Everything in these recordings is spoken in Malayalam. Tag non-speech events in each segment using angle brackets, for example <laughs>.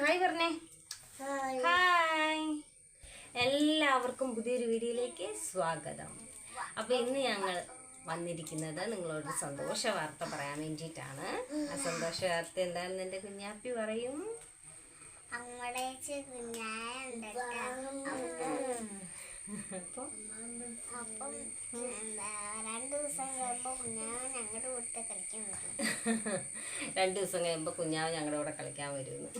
ഹായ് പറഞ്ഞേ ഹായ് എല്ലാവർക്കും പുതിയൊരു വീഡിയോയിലേക്ക് സ്വാഗതം. അപ്പൊ ഇന്ന് ഞങ്ങൾ വന്നിരിക്കുന്നത് നിങ്ങളോട് സന്തോഷ വാർത്ത പറയാൻ വേണ്ടിയിട്ടാണ്. ആ സന്തോഷ വാർത്ത എന്താണെന്ന് എന്റെ കുഞ്ഞാപ്പി പറയും? കുഞ്ഞായ അപ്പം എന്താ രണ്ടു ദിവസം കഴിയുമ്പോ കുഞ്ഞായ ഞങ്ങളുടെ കൂട്ടത്തിൽ കളിക്കാൻ വരും രണ്ട് ദിവസം കഴിയുമ്പോൾ കുഞ്ഞാവ് ഞങ്ങളുടെ കൂടെ കളിക്കാൻ വരുമെന്ന്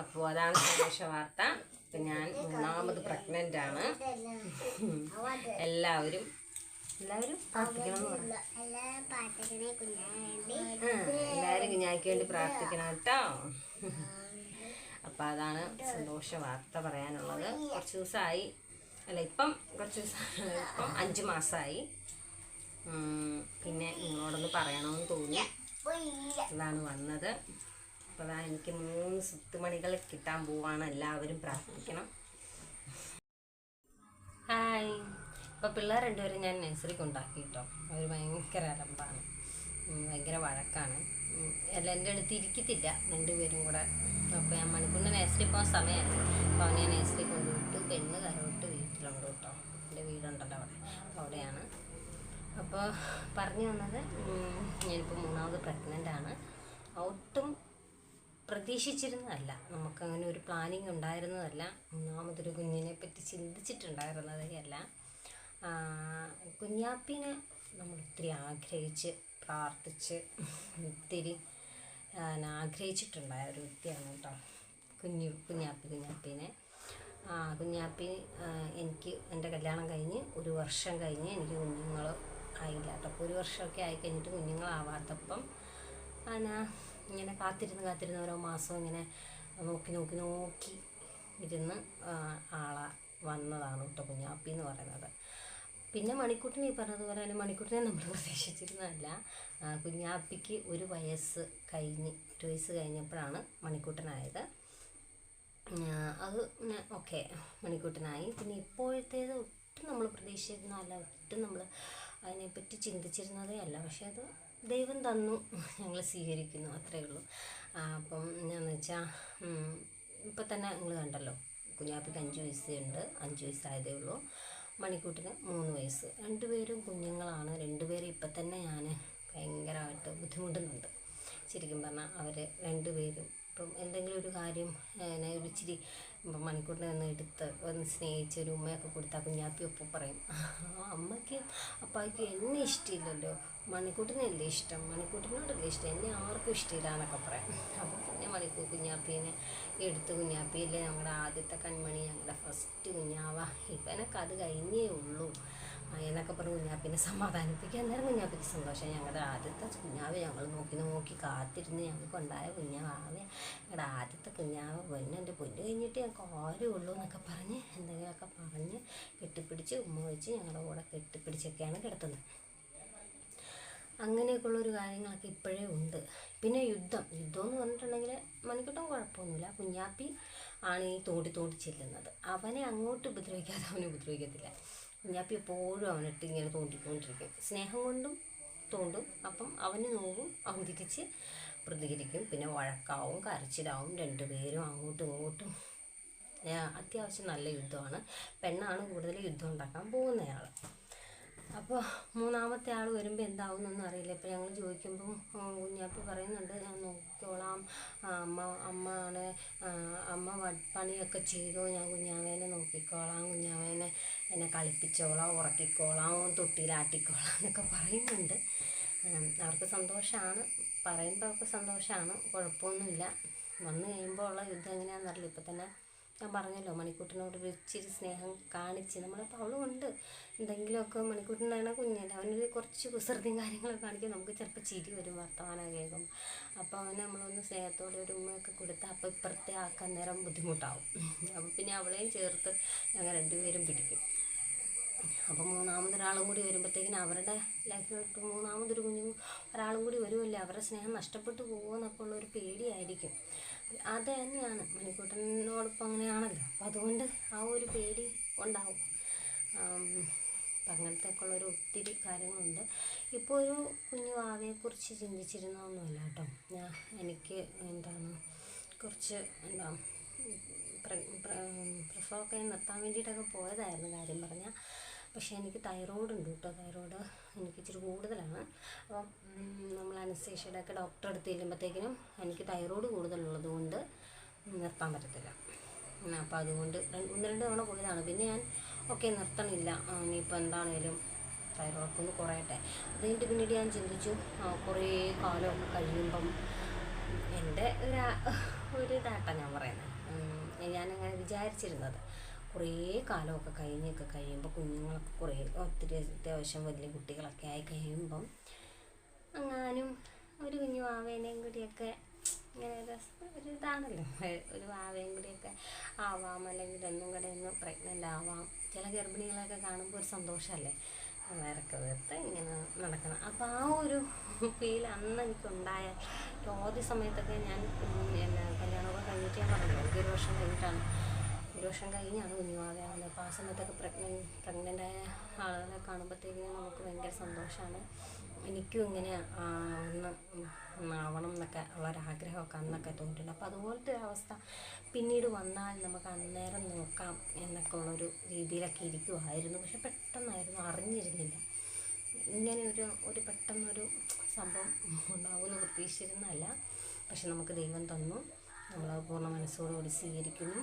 അപ്പോൾ അതാണ് സന്തോഷ വാർത്ത. ഇപ്പം ഞാൻ മൂന്നാമത് പ്രഗ്നന്റ് ആണ്. എല്ലാവരും എല്ലാവരും പ്രാർത്ഥിക്കണം എല്ലാവരും കുഞ്ഞായ്ക്ക് വേണ്ടി പ്രാർത്ഥിക്കണം കേട്ടോ. അപ്പം അതാണ് സന്തോഷ വാർത്ത പറയാനുള്ളത്. കുറച്ച് ദിവസമായി അല്ല ഇപ്പം കുറച്ച് ഇപ്പം അഞ്ച് മാസമായി പിന്നെ നിങ്ങളോടൊന്ന് പറയണമെന്ന് തോന്നി. അതാണ് വന്നത്. അപ്പോൾ അതാ എനിക്ക് മൂന്ന് സുത്തുമണികൾ കിട്ടാൻ പോവാണ്. എല്ലാവരും പ്രാർത്ഥിക്കണം. ഹായ്. ഇപ്പോൾ പിള്ളേർ രണ്ടുപേരും ഞാൻ നഴ്സറി ഉണ്ടാക്കി കേട്ടോ അവർ ഭയങ്കര അലമ്പാണ്. ഭയങ്കര വഴക്കാണ്. അല്ല എന്റെ അടുത്ത് ഇരിക്കത്തില്ല രണ്ടുപേരും കൂടെ. അപ്പോൾ ഞാൻ മണിക്കൂറിന് നഴ്സറി പോകാൻ സമയമായി അപ്പോൾ അവനെ നഴ്സറി കൊണ്ടുവിട്ടു പെണ്ണ് കരോട്ട് വീട്ടിലുണ്ട് കേട്ടോ. എന്റെ വീടുണ്ടല്ലോ അവിടെ. അപ്പോൾ അവിടെയാണ്. അപ്പോൾ പറഞ്ഞു വന്നത് ഞാനിപ്പോൾ മൂന്നാമത് പ്രഗ്നന്റ് ആണ്. ഒട്ടും പ്രതീക്ഷിച്ചിരുന്നതല്ല. നമുക്കങ്ങനെ ഒരു പ്ലാനിങ് ഉണ്ടായിരുന്നതല്ല. മൂന്നാമതൊരു കുഞ്ഞിനെ പറ്റി ചിന്തിച്ചിട്ടുണ്ടായിരുന്നതേ അല്ല. കുഞ്ഞാപ്പിനെ നമ്മൾ ഒത്തിരി ആഗ്രഹിച്ച് പ്രാർത്ഥിച്ച് ഒത്തിരി ആഗ്രഹിച്ചിട്ടുണ്ടായ ഒരു വ്യക്തിയാണ് കേട്ടോ. കുഞ്ഞു കുഞ്ഞാപ്പി കുഞ്ഞാപ്പീനെ. കുഞ്ഞാപ്പി എനിക്ക് എന്റെ കല്യാണം കഴിഞ്ഞ് ഒരു വർഷം കഴിഞ്ഞ് എനിക്ക് കുഞ്ഞുങ്ങൾ ആയില്ല കേട്ടോ. ഒരു വർഷമൊക്കെ ആയി കഴിഞ്ഞിട്ട് കുഞ്ഞുങ്ങളാവാത്തപ്പം എന്നാ ഇങ്ങനെ കാത്തിരുന്ന് കാത്തിരുന്ന് ഓരോ മാസം ഇങ്ങനെ നോക്കി നോക്കി നോക്കി ഇരുന്ന് ആളെ വന്നതാണ് കേട്ടോ കുഞ്ഞാപ്പി എന്ന് പറയുന്നത്. പിന്നെ മണിക്കൂട്ടിനെ ഈ പറഞ്ഞതുപോലെ തന്നെ മണിക്കുട്ടിനെ നമ്മൾ <laughs> പ്രതീക്ഷിച്ചിരുന്നതല്ല. കുഞ്ഞാപ്പിക്ക് ഒരു വയസ്സ് കഴിഞ്ഞ് ഒരു വയസ്സ് കഴിഞ്ഞപ്പോഴാണ് മണിക്കുട്ടനായത്. അത് ഓക്കെ മണിക്കൂട്ടനായി. പിന്നെ ഇപ്പോഴത്തേത് ഒട്ടും നമ്മൾ പ്രതീക്ഷിച്ചിരുന്നതല്ല ഒട്ടും നമ്മൾ അതിനെപ്പറ്റി ചിന്തിച്ചിരുന്നതേ അല്ല. പക്ഷേ അത് ദൈവം തന്നു. ഞങ്ങൾ സ്വീകരിക്കുന്നു അത്രയേ ഉള്ളൂ. അപ്പം എന്നാന്ന് വെച്ചാൽ ഇപ്പം തന്നെ നിങ്ങൾ കണ്ടല്ലോ കുഞ്ഞാപ്പിക്ക് അഞ്ച് വയസ്സുണ്ട് അഞ്ച് വയസ്സായതേ ഉള്ളൂ. മണിക്കൂട്ടിന് മൂന്ന് വയസ്സ്. രണ്ടുപേരും കുഞ്ഞുങ്ങളാണ്. രണ്ടുപേരും ഇപ്പം തന്നെ ഞാൻ ഭയങ്കരമായിട്ട് ബുദ്ധിമുട്ടുന്നുണ്ട്. ശരിക്കും പറഞ്ഞാൽ അവർ രണ്ടുപേരും ഇപ്പം എന്തെങ്കിലും ഒരു കാര്യം എന്നെ ഒരു ഇച്ചിരി ഇപ്പം മണിക്കൂറിനെ ഒന്ന് എടുത്ത് ഒന്ന് സ്നേഹിച്ച് ഒരു ഉമ്മയൊക്കെ കൊടുത്താൽ കുഞ്ഞാപ്പി ഒപ്പം പറയും. അമ്മയ്ക്ക് അപ്പായ്ക്ക് എന്നെ ഇഷ്ടമില്ലല്ലോ മണിക്കൂട്ടിനല്ലേ ഇഷ്ടം? മണിക്കൂട്ടിനോടല്ലേ ഇഷ്ടം? എന്നെ ആർക്കും ഇഷ്ടമില്ല എന്നൊക്കെ പറയും. അപ്പോൾ പിന്നെ മണിക്കൂർ കുഞ്ഞാപ്പീനെ എടുത്ത് കുഞ്ഞാപ്പിയല്ലേ ഞങ്ങളുടെ ആദ്യത്തെ കൺമണി ഞങ്ങളുടെ ഫസ്റ്റ് കുഞ്ഞാവ ഇവനൊക്കെ അത് കഴിഞ്ഞേ ഉള്ളൂ. എന്നൊക്കെ പറഞ്ഞ് കുഞ്ഞാപ്പിനെ സമാധാനിപ്പിക്കുക. അന്നേരം കുഞ്ഞാപ്പിക്ക് സന്തോഷം. ഞങ്ങളുടെ ആദ്യത്തെ കുഞ്ഞാവ് ഞങ്ങൾ നോക്കി നോക്കി കാത്തിരുന്ന് ഞങ്ങൾക്ക് ഉണ്ടായ കുഞ്ഞാവെ ഞങ്ങളുടെ ആദ്യത്തെ കുഞ്ഞാവ് പൊന്നെ. എന്റെ പൊന്നു കഴിഞ്ഞിട്ട് ഞങ്ങൾക്ക് ആരും ഉള്ളൂ എന്നൊക്കെ പറഞ്ഞ് എന്തെങ്കിലുമൊക്കെ പറഞ്ഞ് കെട്ടിപ്പിടിച്ച് ഉമ്മ വെച്ച് ഞങ്ങളുടെ കൂടെ കെട്ടിപ്പിടിച്ചൊക്കെയാണ് കിടത്തുന്നത്. അങ്ങനെയൊക്കെയുള്ളൊരു കാര്യങ്ങളൊക്കെ ഇപ്പോഴേ ഉണ്ട്. പിന്നെ യുദ്ധം. യുദ്ധം എന്ന് പറഞ്ഞിട്ടുണ്ടെങ്കിൽ മണിക്കൂട്ടം കുഴപ്പമൊന്നുമില്ല. കുഞ്ഞാപ്പി ആണ് ഈ തോണ്ടി തോണ്ടി ചെല്ലുന്നത്. അവനെ അങ്ങോട്ട് ഉപദ്രവിക്കാതെ അവനെ ഉപദ്രവിക്കത്തില്ല. കുഞ്ഞാപ്പി എപ്പോഴും അവനിട്ട് ഇങ്ങനെ തോണ്ടിക്കൊണ്ടിരിക്കും. സ്നേഹം കൊണ്ടും തോണ്ടും അപ്പം അവന് നോവും അവൻ തിരിച്ച് പ്രതികരിക്കും. പിന്നെ വഴക്കാവും കരച്ചിലാവും രണ്ടുപേരും അങ്ങോട്ടും ഇങ്ങോട്ടും. അത്യാവശ്യം നല്ല യുദ്ധമാണ്. പെണ്ണാണ് കൂടുതൽ യുദ്ധം ഉണ്ടാക്കാൻ പോകുന്നയാൾ അപ്പോൾ മൂന്നാമത്തെ ആൾ വരുമ്പോൾ എന്താവുമെന്നൊന്നും അറിയില്ല. ഇപ്പോൾ ഞങ്ങൾ ചോദിക്കുമ്പം കുഞ്ഞാപ്പി പറയുന്നുണ്ട് ഞാൻ നോക്കിക്കോളാം. അമ്മ അമ്മ ആണ് അമ്മ പണിയൊക്കെ ചെയ്തോ. ഞാൻ കുഞ്ഞാവേനെ നോക്കിക്കോളാം. കുഞ്ഞാവേനെ എന്നെ കളിപ്പിച്ചോളാം ഉറക്കിക്കോളാം തൊട്ടിയിലാട്ടിക്കോളാം എന്നൊക്കെ പറയുന്നുണ്ട്. അവർക്ക് സന്തോഷമാണ് പറയുമ്പോൾ അവർക്ക് സന്തോഷമാണ് കുഴപ്പമൊന്നുമില്ല. വന്നു കഴിയുമ്പോൾ ഉള്ള യുദ്ധം എങ്ങനെയാണെന്നറിയില്ല. ഇപ്പം തന്നെ ഞാൻ പറഞ്ഞല്ലോ മണിക്കൂട്ടിനോട് ഒരു ഇച്ചിരി സ്നേഹം കാണിച്ച്. നമ്മളിപ്പോൾ അവളുമുണ്ട് എന്തെങ്കിലുമൊക്കെ മണിക്കൂട്ടിനാണ് കുഞ്ഞല്ല. അവനൊരു കുറച്ച് കുസൃതിയും കാര്യങ്ങളൊക്കെ കാണിക്കും നമുക്ക് ചിലപ്പോൾ ചിരി വരും വർത്തമാനം കേൾക്കും അപ്പോൾ അവന് നമ്മളൊന്ന് സ്നേഹത്തോടെ ഒരു ഉമ്മയൊക്കെ കൊടുത്താൽ അപ്പോൾ ഇപ്പുറത്തെ ആക്കാൻ നേരം ബുദ്ധിമുട്ടാവും. അപ്പോൾ പിന്നെ അവളെയും ചേർത്ത് ഞങ്ങൾ രണ്ടുപേരും പിടിക്കും. അപ്പോൾ മൂന്നാമതൊരാളും കൂടി വരുമ്പോഴത്തേക്കിനും അവരുടെ ലൈഫിലോട്ട് മൂന്നാമതൊരു കുഞ്ഞു ഒരാളും കൂടി വരുമല്ലേ? അവരുടെ സ്നേഹം നഷ്ടപ്പെട്ടു പോകുമെന്നൊക്കെ ഉള്ളൊരു പേടിയായിരിക്കും. അത് തന്നെയാണ് മണിക്കൂട്ടനോടൊപ്പം അങ്ങനെയാണല്ലോ. അപ്പം അതുകൊണ്ട് ആ ഒരു പേടി ഉണ്ടാവും അപ്പം അങ്ങനത്തെ ഒക്കെ ഉള്ളൊരു ഒത്തിരി കാര്യങ്ങളുണ്ട്. ഇപ്പോൾ ഒരു കുഞ്ഞു വാവയെക്കുറിച്ച് ചിന്തിച്ചിരുന്നൊന്നുമില്ല കേട്ടോ. ഞാൻ എനിക്ക് എന്താണ് കുറച്ച് എന്താ പ്ര- പ്ര- പ്രസവമൊക്കെ നിർത്താൻ വേണ്ടിയിട്ടൊക്കെ പോയതായിരുന്നു കാര്യം പറഞ്ഞാൽ. പക്ഷേ എനിക്ക് തൈറോയ്ഡ് ഉണ്ട് കേട്ടോ. തൈറോയ്ഡ് എനിക്ക് ഇച്ചിരി കൂടുതലാണ്. അപ്പം നമ്മൾ അനസ്തേഷ്യയുടെ ഒക്കെ ഡോക്ടറെ അടുത്ത് ചെല്ലുമ്പോഴത്തേക്കിനും എനിക്ക് തൈറോയ്ഡ് കൂടുതലുള്ളത് കൊണ്ട് നിർത്താൻ പറ്റത്തില്ല. അപ്പോൾ അതുകൊണ്ട് ഒന്ന് രണ്ട് തവണ പോയതാണ്. പിന്നെ ഞാൻ ഓക്കെ നിർത്തണില്ല. ഇനിയിപ്പോൾ എന്താണേലും തൈറോയ്ഡ് കുറയട്ടെ. അത് കഴിഞ്ഞിട്ട് പിന്നീട് ഞാൻ ചിന്തിച്ചു കുറേ കാലമൊക്കെ കഴിയുമ്പം എന്റെ ഒരു ഒരു ഇതാട്ടാ ഞാൻ പറയുന്നത് ഞാനങ്ങനെ വിചാരിച്ചിരുന്നത്. കുറേ കാലമൊക്കെ കഴിഞ്ഞൊക്കെ കഴിയുമ്പോൾ കുഞ്ഞുങ്ങളൊക്കെ കുറേ ഒത്തിരി അത്യാവശ്യം വലിയ കുട്ടികളൊക്കെ ആയി കഴിയുമ്പം അങ്ങാനും ഒരു കുഞ്ഞു വാവേനെയും കൂടിയൊക്കെ ഇങ്ങനെ രസം ഒരു ഇതാണല്ലോ. ഒരു വാവയും കൂടിയൊക്കെ ആവാം അല്ലെങ്കിൽ ഒന്നും കൂടെ ഒന്ന് പ്രഗ്നന്റ് ആവാം. ചില ഗർഭിണികളൊക്കെ കാണുമ്പോൾ ഒരു സന്തോഷമല്ലേ വേറൊക്കെ വീർത്ത് ഇങ്ങനെ നടക്കണം. അപ്പോൾ ആ ഒരു ഫീൽ അന്ന് എനിക്കുണ്ടായ ആദ്യ സമയത്തൊക്കെ ഞാൻ എന്നെ കല്യാണമൊക്കെ കഴിഞ്ഞിട്ട് ഞാൻ പറഞ്ഞു. എനിക്ക് ഒരു വർഷം കഴിഞ്ഞിട്ടാണ്. ഒരു വർഷം കഴിഞ്ഞാണ് കുഞ്ഞുവാവയാവുന്നത് അപ്പോൾ ആ സമയത്തൊക്കെ പ്രഗ്നൻ പ്രഗ്നന്റ് ആയ ആളുകളെ കാണുമ്പോഴത്തേക്കും നമുക്ക് ഭയങ്കര സന്തോഷമാണ് എനിക്കും ഇങ്ങനെ ഒന്ന് ആവണം എന്നൊക്കെ ഉള്ളൊരാഗ്രഹമൊക്കെ അന്നൊക്കെ തോന്നിയിട്ടുണ്ട്. അപ്പോൾ അതുപോലത്തെ ഒരു അവസ്ഥ പിന്നീട് വന്നാൽ നമുക്ക് അന്നേരം നോക്കാം എന്നൊക്കെ ഉള്ളൊരു രീതിയിലൊക്കെ ഇരിക്കുമായിരുന്നു പക്ഷെ പെട്ടെന്നായിരുന്നു അറിഞ്ഞിരുന്നില്ല. ഇങ്ങനെ ഒരു ഒരു പെട്ടെന്നൊരു സംഭവം ഉണ്ടാവുമെന്ന് പ്രതീക്ഷിച്ചിരുന്നല്ല പക്ഷെ നമുക്ക് ദൈവം തന്നു. നമ്മളത് പൂർണ മനസ്സോടുകൂടി സ്വീകരിക്കുന്നു.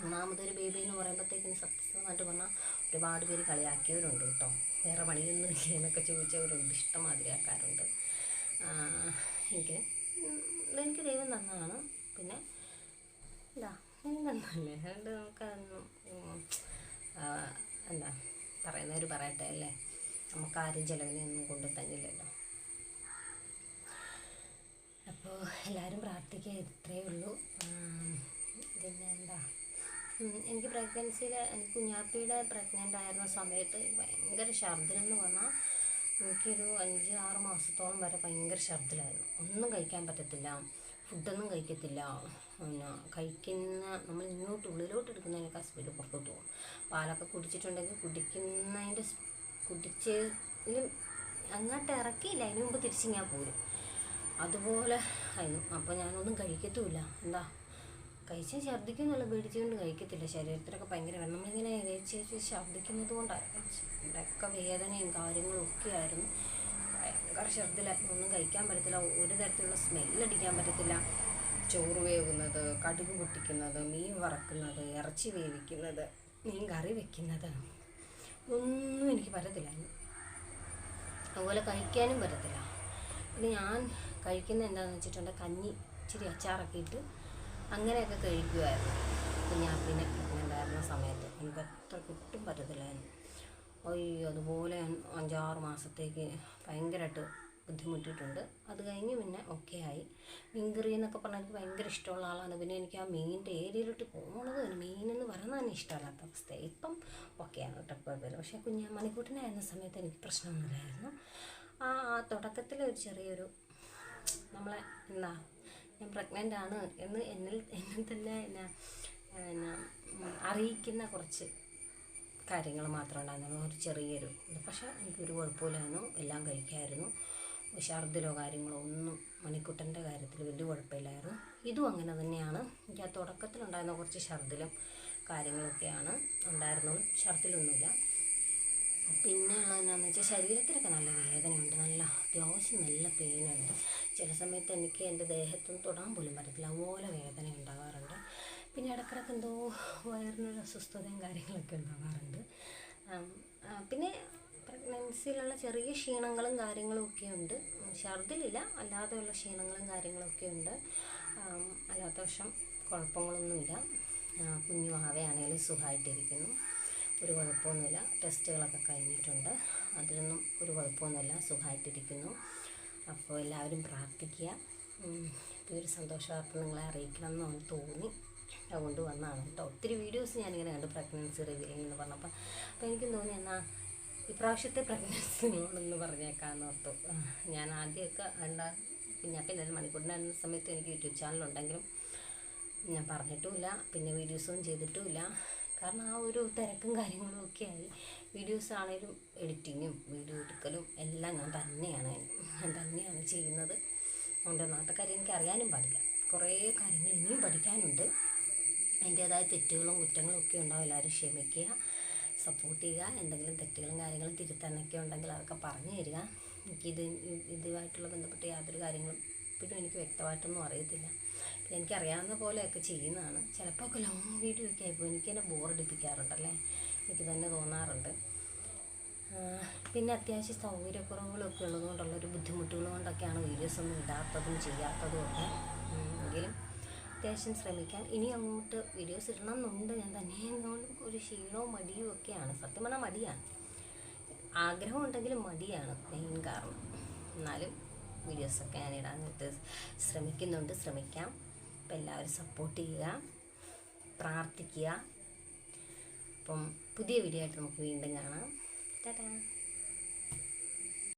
മൂന്നാമതൊരു ബേബി എന്ന് പറയുമ്പോഴത്തേക്കിന് സത്യസന്ധമായിട്ട് പറഞ്ഞാൽ ഒരുപാട് പേര് കളിയാക്കിയവരുണ്ട് കേട്ടോ. വേറെ പണിയൊന്നും ഇല്ലേ എന്നൊക്കെ ചോദിച്ചവരുണ്ട്. ഇഷ്ടമാതിരി ആൾക്കാരുണ്ട് എനിക്ക് ഉം, ഇതെനിക്ക് ദൈവം തന്നതാണ്. പിന്നെ എന്താ ദൈവം തന്നല്ലേ അതുകൊണ്ട് നമുക്കതൊന്നും എന്താ പറയുന്നവർ പറയട്ടെ അല്ലേ? നമുക്കാരും ചിലവിനൊന്നും കൊണ്ടു തന്നില്ലല്ലോ. അപ്പോൾ എല്ലാവരും പ്രാർത്ഥിക്കുക ഇത്രയേ ഉള്ളൂ. പിന്നെ എന്താ? എനിക്ക് പ്രഗ്നൻസിയിൽ എനിക്ക് കുഞ്ഞാപ്പിയുടെ പ്രഗ്നന്റ് ആയിരുന്ന സമയത്ത് ഭയങ്കര ഛർദ്ദിലെന്ന് പറഞ്ഞാൽ എനിക്കൊരു അഞ്ച് ആറ് മാസത്തോളം വരെ ഭയങ്കര ഛർദ്ദിലായിരുന്നു. ഒന്നും കഴിക്കാൻ പറ്റത്തില്ല ഫുഡൊന്നും കഴിക്കത്തില്ല. പിന്നെ കഴിക്കുന്ന നമ്മൾ ഇങ്ങോട്ട് ഉള്ളിലോട്ട് എടുക്കുന്നതിനേക്കാൾ സ്പീഡ് പുറത്തോട്ട് പോകും. പാലൊക്കെ കുടിച്ചിട്ടുണ്ടെങ്കിൽ കുടിക്കുന്നതിന്റെ കുടിച്ച് അങ്ങോട്ട് ഇറക്കിയില്ല. അതിന് മുമ്പ് തിരിച്ചിങ്ങാൻ പോരും. അതുപോലെ ആയിരുന്നു. അപ്പോൾ ഞാനൊന്നും കഴിക്കത്തുമില്ല. എന്താ? കഴിച്ചാൽ ഛർദ്ദിക്കുന്നുള്ള പേടിച്ചുകൊണ്ട് കഴിക്കത്തില്ല. ശരീരത്തിലൊക്കെ ഭയങ്കര വേണം നമ്മളിങ്ങനെ വേച്ച് വെച്ച് ഛർദ്ദിക്കുന്നത് കൊണ്ടായിരുന്നു. ഇവിടെയൊക്കെ വേദനയും കാര്യങ്ങളും ഒക്കെ ആയിരുന്നു. ഭയങ്കര ഛർദ്ദിലായിരുന്നു ഒന്നും കഴിക്കാൻ പറ്റത്തില്ല. ഒരു തരത്തിലുള്ള സ്മെല്ലടിക്കാൻ പറ്റത്തില്ല. ചോറ് വേവുന്നത് കടുക് പൊട്ടിക്കുന്നത് മീൻ വറക്കുന്നത് ഇറച്ചി വേവിക്കുന്നത് മീൻ കറി വെക്കുന്നത്. ഒന്നും എനിക്ക് പറ്റത്തില്ലായിരുന്നു അതുപോലെ കഴിക്കാനും പറ്റത്തില്ല. പിന്നെ ഞാൻ കഴിക്കുന്നത് എന്താണെന്ന് വെച്ചിട്ടുണ്ടെങ്കിൽ കഞ്ഞി ഇച്ചിരി അച്ചാറൊക്കെ ഇട്ട് അങ്ങനെയൊക്കെ കഴിക്കുമായിരുന്നു കുഞ്ഞാപ്പിനെ ഉണ്ടായിരുന്ന സമയത്ത് എനിക്ക് അത്ര ഒട്ടും പറ്റത്തില്ലായിരുന്നു. അയ്യോ അതുപോലെ ഞാൻ അഞ്ചാറ് മാസത്തേക്ക് ഭയങ്കരമായിട്ട് ബുദ്ധിമുട്ടിയിട്ടുണ്ട്. അത് കഴിഞ്ഞ് പിന്നെ ഓക്കെ ആയി. മീൻകറി എന്നൊക്കെ പറഞ്ഞാൽ എനിക്ക് ഭയങ്കര ഇഷ്ടമുള്ള ആളാണ്. പിന്നെ എനിക്ക് ആ മീനിന്റെ ഏരിയയിലോട്ട് പോകുന്നത് മീനെന്ന് പറയുന്നത് തന്നെ ഇഷ്ടമല്ലാത്ത അവസ്ഥ ഇപ്പം ഓക്കെയാണ് കേട്ടോ കുഴപ്പമില്ല. പക്ഷേ കുഞ്ഞ് മണിക്കൂട്ടിനായിരുന്ന സമയത്ത് എനിക്ക് പ്രശ്നമൊന്നുമില്ലായിരുന്നു. ആ തുടക്കത്തിൽ ഒരു ചെറിയൊരു നമ്മളെ എന്താ ഞാൻ പ്രഗ്നന്റ് ആണ് എന്ന് എന്നിൽ എന്നിൽ തന്നെ എന്നാ എന്നാ അറിയിക്കുന്ന കുറച്ച് കാര്യങ്ങൾ മാത്രമേ ഉണ്ടായിരുന്നു ഒരു ചെറിയൊരു ഇത്. പക്ഷേ എനിക്കൊരു കുഴപ്പമില്ലായിരുന്നു. എല്ലാം കഴിക്കായിരുന്നു. ഛർദ്ദിലോ കാര്യങ്ങളോ ഒന്നും മണിക്കുട്ടന്റെ കാര്യത്തിൽ വലിയ കുഴപ്പമില്ലായിരുന്നു. ഇതും അങ്ങനെ തന്നെയാണ്. എനിക്ക് ആ തുടക്കത്തിലുണ്ടായിരുന്ന കുറച്ച് ഛർദിലും കാര്യങ്ങളൊക്കെയാണ് ഉണ്ടായിരുന്നുള്ളൂ ഛർദിലൊന്നുമില്ല പിന്നെ ഉള്ളതെന്നാന്ന് വെച്ചാൽ ശരീരത്തിനൊക്കെ നല്ല വേദനയുണ്ട്. നല്ല അത്യാവശ്യം നല്ല പെയിനുണ്ട്. ചില സമയത്ത് എനിക്ക് എന്റെ ദേഹത്തൊന്നും തൊടാൻ പോലും പറ്റത്തില്ല. അതുപോലെ വേദന ഉണ്ടാകാറുണ്ട് പിന്നെ ഇടക്കിടക്ക് എന്തോ വയറിനൊരു അസ്വസ്ഥതയും കാര്യങ്ങളൊക്കെ ഉണ്ടാകാറുണ്ട് പിന്നെ പ്രഗ്നൻസിയിലുള്ള ചെറിയ ക്ഷീണങ്ങളും കാര്യങ്ങളും ഒക്കെ ഉണ്ട്. ഛർദിലില്ല അല്ലാതെയുള്ള ക്ഷീണങ്ങളും കാര്യങ്ങളൊക്കെ ഉണ്ട്. അല്ലാത്ത വർഷം കുഴപ്പങ്ങളൊന്നുമില്ല. കുഞ്ഞു ആവയാണെങ്കിലും സുഖമായിട്ടിരിക്കുന്നു. ഒരു കുഴപ്പമൊന്നുമില്ല. ടെസ്റ്റുകളൊക്കെ കഴിഞ്ഞിട്ടുണ്ട്. അതിലൊന്നും ഒരു കുഴപ്പമൊന്നുമില്ല. സുഖമായിട്ടിരിക്കുന്നു. അപ്പോൾ എല്ലാവരും പ്രാർത്ഥിക്കുക. ഇപ്പോൾ ഒരു സന്തോഷ വാർത്ത നിങ്ങളെ അറിയിക്കണം എന്ന് തോന്നി. അതുകൊണ്ട് വന്നതാണ് കേട്ടോ. ഒത്തിരി വീഡിയോസ് ഞാനിങ്ങനെ കണ്ടു. പ്രഗ്നൻസി റിവ്യൂ എന്ന് പറഞ്ഞപ്പോൾ. അപ്പോൾ എനിക്ക് തോന്നി എന്നാൽ ഇപ്രാവശ്യത്തെ പ്രഗ്നൻസി നിങ്ങളൊന്ന് പറഞ്ഞേക്കാമെന്ന് ഓർത്തു. ഞാൻ ആദ്യമൊക്കെ എന്താ ഞാൻ പിന്നെ മണിക്കൂറിന്റെ സമയത്ത് എനിക്ക് യൂട്യൂബ് ചാനലുണ്ടെങ്കിലും ഞാൻ പറഞ്ഞിട്ടുമില്ല. പിന്നെ വീഡിയോസൊന്നും ചെയ്തിട്ടുമില്ല. കാരണം ആ ഒരു തിരക്കും കാര്യങ്ങളും ഒക്കെ ആയി. വീഡിയോസ് ആണെങ്കിലും എഡിറ്റിങ്ങും വീഡിയോ എടുക്കലും എല്ലാം ഞാൻ തന്നെയാണ്. ഞാൻ തന്നെയാണ് ചെയ്യുന്നത്. അതുകൊണ്ട് നാട്ടുകാരെ എനിക്ക് അറിയാനും പാടില്ല. കുറേ കാര്യങ്ങൾ ഇനിയും പഠിക്കാനുണ്ട്. അതിന്റേതായ തെറ്റുകളും കുറ്റങ്ങളും ഒക്കെ ഉണ്ടാവും. എല്ലാവരും ക്ഷമിക്കുക സപ്പോർട്ട് ചെയ്യുക. എന്തെങ്കിലും തെറ്റുകളും കാര്യങ്ങളും തിരുത്താനൊക്കെ ഉണ്ടെങ്കിൽ അതൊക്കെ പറഞ്ഞു തരിക. എനിക്കിത് ഇത് ഇതുമായിട്ടുള്ള ബന്ധപ്പെട്ട് യാതൊരു കാര്യങ്ങളും ഇപ്പോഴും എനിക്ക് വ്യക്തമായിട്ടൊന്നും അറിയത്തില്ല. എനിക്കറിയാവുന്ന പോലെയൊക്കെ ചെയ്യുന്നതാണ്. ചിലപ്പോൾ ഒക്കെ ലോങ് വീഡിയോ ഒക്കെ ആയിപ്പോൾ എനിക്ക് തന്നെ ബോറടിപ്പിക്കാറുണ്ടല്ലേ എനിക്ക് തന്നെ തോന്നാറുണ്ട്. പിന്നെ അത്യാവശ്യം സൗകര്യക്കുറവുകളൊക്കെ ഉള്ളതുകൊണ്ടുള്ളൊരു ബുദ്ധിമുട്ടുകൾ കൊണ്ടൊക്കെയാണ് വീഡിയോസ് ഒന്നും ഇടാത്തതും ചെയ്യാത്തതും ഒക്കെ. എങ്കിലും അത്യാവശ്യം ശ്രമിക്കാം. ഇനി അങ്ങോട്ട് വീഡിയോസ് ഇടണം എന്നുണ്ട് ഞാൻ തന്നെ. ഒരു ക്ഷീണവും മടിയും ഒക്കെയാണ്? സത്യം പറഞ്ഞാൽ മടിയാണ്. ആഗ്രഹം ഉണ്ടെങ്കിലും മടിയാണ് മെയിൻ കാരണം. എന്നാലും വീഡിയോസൊക്കെ ഞാൻ ഇടാനായിട്ട് ശ്രമിക്കുന്നുണ്ട്. ശ്രമിക്കാം. അപ്പം എല്ലാവരും സപ്പോർട്ട് ചെയ്യുക. പ്രാർത്ഥിക്കുക. അപ്പം പുതിയ വീഡിയോ ആയിട്ട് നമുക്ക് വീണ്ടും കാണാം. ടാറ്റാ.